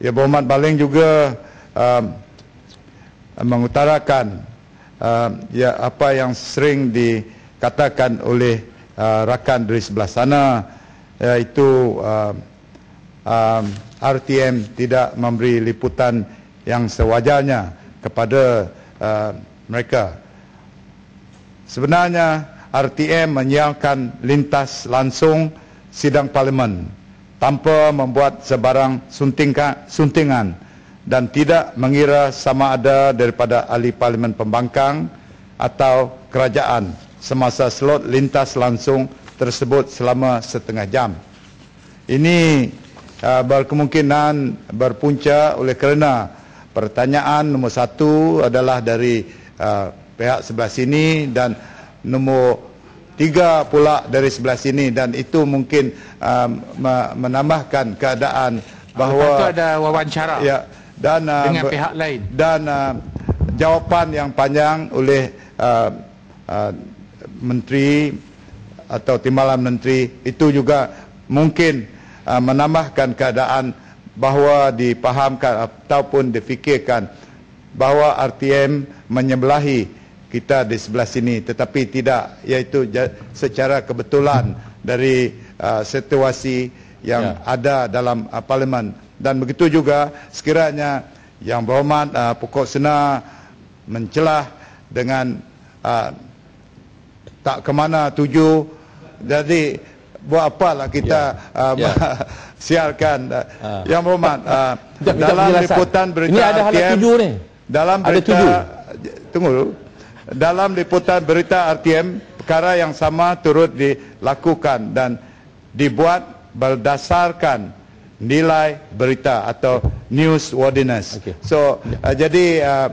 Ya Berhormat Baling juga uh, mengutarakan uh, ya apa yang sering dikatakan oleh uh, rakan dari sebelah sana iaitu uh, uh, RTM tidak memberi liputan yang sewajarnya kepada uh, mereka. Sebenarnya RTM menyiarkan lintas langsung sidang parlimen tanpa membuat sebarang suntingan dan tidak mengira sama ada daripada ahli parlimen pembangkang atau kerajaan semasa slot lintas langsung tersebut selama setengah jam. Ini uh, berkemungkinan berpunca oleh kerana pertanyaan nombor satu adalah dari uh, pihak sebelah sini dan nombor tiga pula dari sebelah sini dan itu mungkin uh, menambahkan keadaan bahawa itu ada wawancara ya dan uh, dengan pihak lain? dan uh, jawapan yang panjang oleh uh, uh, menteri atau timbalan menteri itu juga mungkin uh, menambahkan keadaan bahawa dipahamkan ataupun difikirkan bahawa RTM menyebelahi kita di sebelah sini tetapi tidak iaitu secara kebetulan dari uh, situasi yang ya. ada dalam uh, parlimen dan begitu juga sekiranya yang berhormat uh, pokok sena mencelah dengan uh, tak ke mana tuju jadi buat apalah kita ya. Uh, ya. siarkan uh, uh. yang berhormat uh, dalam liputan berita ini ada hal tuju ni dalam berita tunggu dulu dalam liputan berita RTM perkara yang sama turut dilakukan dan dibuat berdasarkan nilai berita atau news worthiness. Okay. So uh, jadi uh,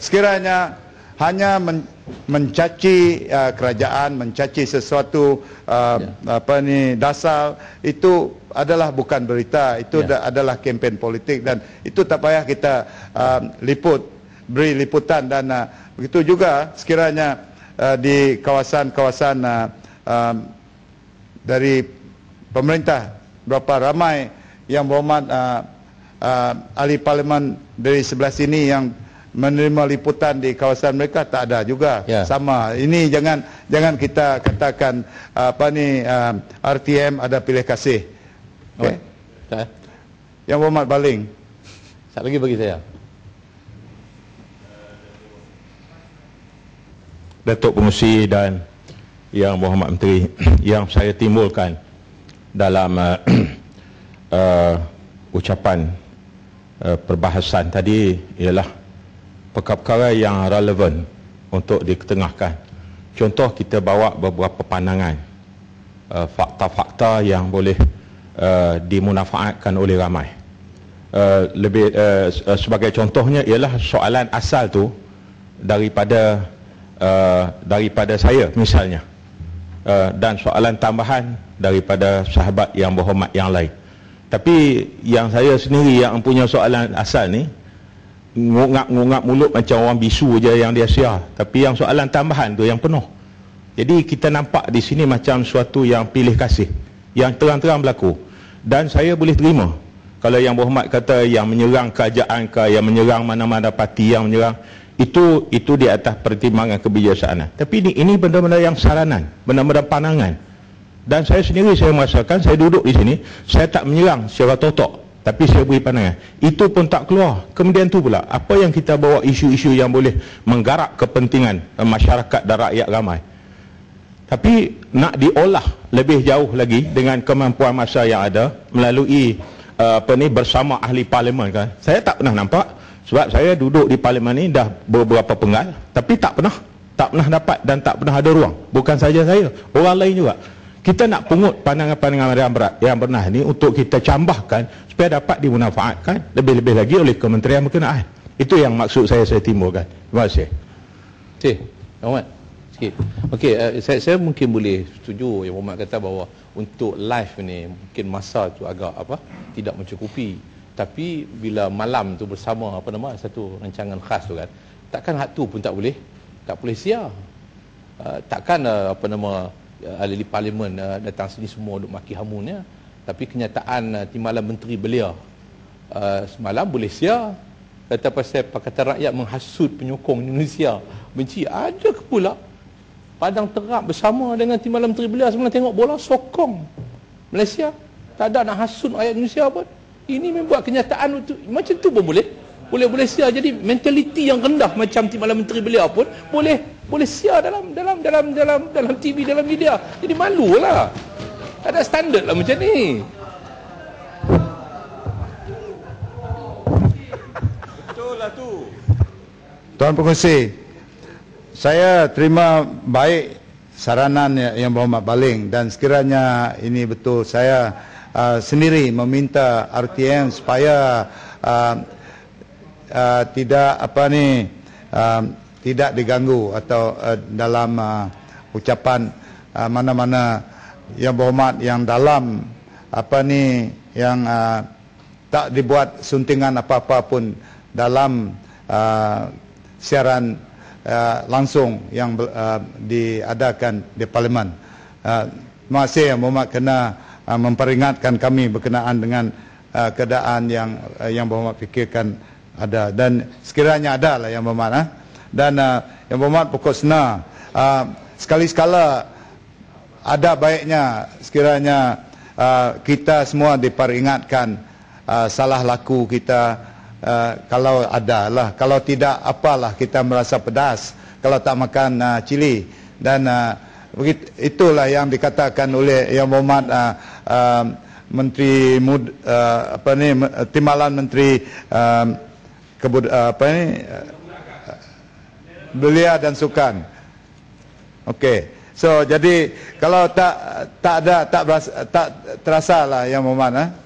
sekiranya hanya men mencaci uh, kerajaan, mencaci sesuatu uh, yeah. apa ni dasar itu adalah bukan berita, itu yeah. adalah kempen politik dan itu tak payah kita uh, liput beri liputan dan uh, begitu juga sekiranya uh, di kawasan-kawasan uh, um, dari pemerintah berapa ramai yang berhormat uh, uh, ahli parlimen dari sebelah sini yang menerima liputan di kawasan mereka tak ada juga. Ya. sama. Ini jangan jangan kita katakan uh, apa ni uh, RTM ada pilih kasih. Okey. Oh. yang berhormat baling. Satu lagi bagi saya Datuk Pengusi dan Yang Berhormat Menteri yang saya timbulkan dalam uh, uh, ucapan uh, perbahasan tadi ialah perkara-perkara yang relevan untuk diketengahkan. Contoh kita bawa beberapa pandangan uh, fakta-fakta yang boleh uh, dimunafaatkan oleh ramai. Uh, lebih uh, sebagai contohnya ialah soalan asal tu daripada uh, daripada saya misalnya. Uh, dan soalan tambahan daripada sahabat yang berhormat yang lain. Tapi yang saya sendiri yang punya soalan asal ni ngungap-ngungap mulut macam orang bisu je yang dia siar. Tapi yang soalan tambahan tu yang penuh. Jadi kita nampak di sini macam suatu yang pilih kasih yang terang-terang berlaku. Dan saya boleh terima. Kalau yang berhormat kata yang menyerang kerajaan ke yang menyerang mana-mana parti yang menyerang itu itu di atas pertimbangan kebijaksanaan. Tapi ini ini benda-benda yang saranan benda-benda pandangan. Dan saya sendiri saya merasakan saya duduk di sini saya tak menyerang secara totok tapi saya beri pandangan. Itu pun tak keluar. Kemudian tu pula apa yang kita bawa isu-isu yang boleh menggarap kepentingan masyarakat dan rakyat ramai? Tapi nak diolah lebih jauh lagi dengan kemampuan masa yang ada melalui uh, apa ni bersama ahli parlimen kan. Saya tak pernah nampak sebab saya duduk di parlimen ni dah beberapa penggal tapi tak pernah tak pernah dapat dan tak pernah ada ruang. Bukan saja saya, orang lain juga. Kita nak pungut pandangan-pandangan yang berat yang pernah ni untuk kita cambahkan supaya dapat dimanfaatkan lebih-lebih lagi oleh kementerian berkenaan. Itu yang maksud saya saya timbulkan. Terima kasih. Okey, Muhammad. Sikit. Okey, uh, saya, saya mungkin boleh setuju yang Muhammad kata bahawa untuk live ni mungkin masa tu agak apa tidak mencukupi tapi bila malam tu bersama apa nama satu rancangan khas tu kan takkan hak tu pun tak boleh tak boleh sia uh, takkan uh, apa nama uh, ahli parlimen uh, datang sini semua duk maki hamunnya. Tapi kenyataan uh, timbalan menteri belia uh, semalam boleh sia kata pasal Pakatan Rakyat menghasut penyokong Indonesia. Benci ada ke pula? Padang Terap bersama dengan tim malam Menteri Belia sebenarnya tengok bola sokong. Malaysia tak ada nak hasut rakyat Indonesia pun ini membuat kenyataan itu macam tu pun boleh. Boleh boleh sia jadi mentaliti yang rendah macam tim malam Menteri Belia pun boleh boleh sia dalam dalam dalam dalam dalam TV dalam media. Jadi malulah. Tak ada standard lah macam ni. Betul lah tu. Tuan Pengurusi, saya terima baik saranan ya- yang berhormat Baling dan sekiranya ini betul saya uh, sendiri meminta RTM supaya uh, uh, tidak apa ni uh, tidak diganggu atau uh, dalam uh, ucapan uh, mana-mana yang berhormat yang dalam apa ni yang uh, tak dibuat suntingan apa-apa pun dalam uh, siaran uh, langsung yang uh, diadakan di parlimen. Uh, terima kasih yang berhormat kena uh, memperingatkan kami berkenaan dengan uh, keadaan yang uh, yang berhormat fikirkan ada dan sekiranya ada lah yang berhormat uh. dan uh, yang berhormat pokok sena uh, sekali-sekala ada baiknya sekiranya uh, kita semua diperingatkan uh, salah laku kita uh, kalau ada lah kalau tidak apalah kita merasa pedas kalau tak makan uh, cili dan uh, itulah yang dikatakan oleh yang berhormat uh, uh, menteri mud, uh, apa ni timbalan menteri uh, kebud, uh, apa ni uh, belia dan sukan. Okey. So jadi kalau tak tak ada tak berasa, tak terasa lah yang bermakna